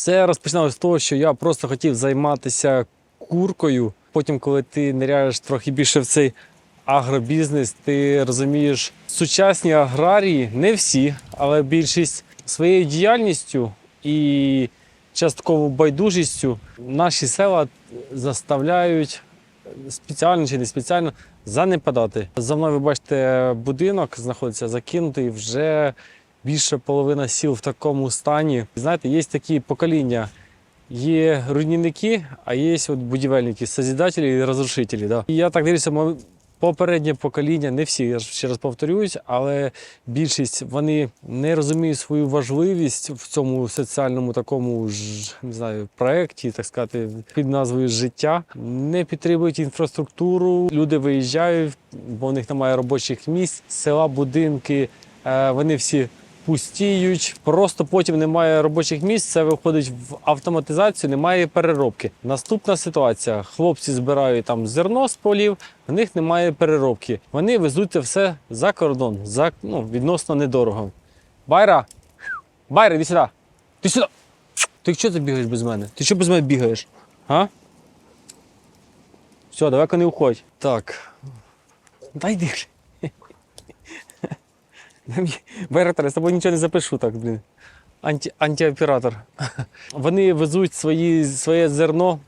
Все розпочиналося з того, що я просто хотів займатися куркою. Потім, коли ти ниряєш трохи більше в цей агробізнес, ти розумієш, сучасні аграрії, не всі, але більшість своєю діяльністю і частково байдужістю наші села заставляють спеціально чи не спеціально занепадати. За мною ви бачите будинок, знаходиться закинутий вже більше половина сіл в такому стані. Знаєте, є такі покоління. Є руйнівники, а є от будівельники, созидателі і розрушителі. Да. І я так дивлюся, попереднє покоління, не всі, я ще раз повторюсь, але більшість вони не розуміють свою важливість в цьому соціальному такому ж не знаю, проєкті, так сказати, під назвою життя. Не підтримують інфраструктуру. Люди виїжджають, бо в них немає робочих місць, села, будинки, е, вони всі пустіють. Просто потім немає робочих місць. Це виходить в автоматизацію, немає переробки. Наступна ситуація: хлопці збирають там зерно з полів, в них немає переробки. Вони везуть це все за кордон, за ну, відносно недорого. Байра! Байра, іди сюди! Ти сюди! Ти що ти бігаєш без мене? Ти що без мене бігаєш? А? Все, давай-ка не уходь. Так. Дай йди. Байратор, я з тобою нічого не запишу так, блін. Анті, антиоператор. Вони везуть свої, своє зерно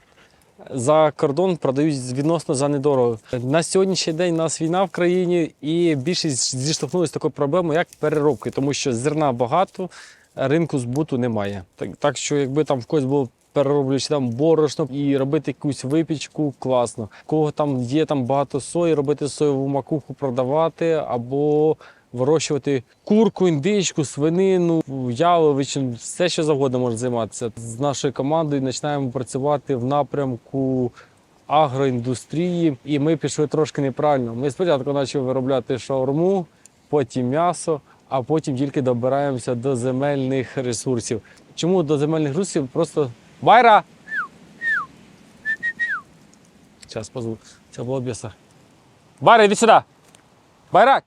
за кордон, продають відносно за недорого. На сьогоднішній день у нас війна в країні, і більшість зіштовхнулися з такою проблемою, як переробки, тому що зерна багато, ринку збуту немає. Так, так що, якби там в когось було перероблюючи там борошно і робити якусь випічку, класно. Кого там є там багато сої, робити соєву макуху, продавати або вирощувати курку, індичку, свинину, яловичину, все що завгодно може займатися. З нашою командою починаємо працювати в напрямку агроіндустрії, і ми пішли трошки неправильно. Ми спочатку почали виробляти шаурму, потім м'ясо, а потім тільки добираємося до земельних ресурсів. Чому до земельних ресурсів? Просто Байра! Зараз позву. Це було б'єса. Байра, іди сюди! Байрак!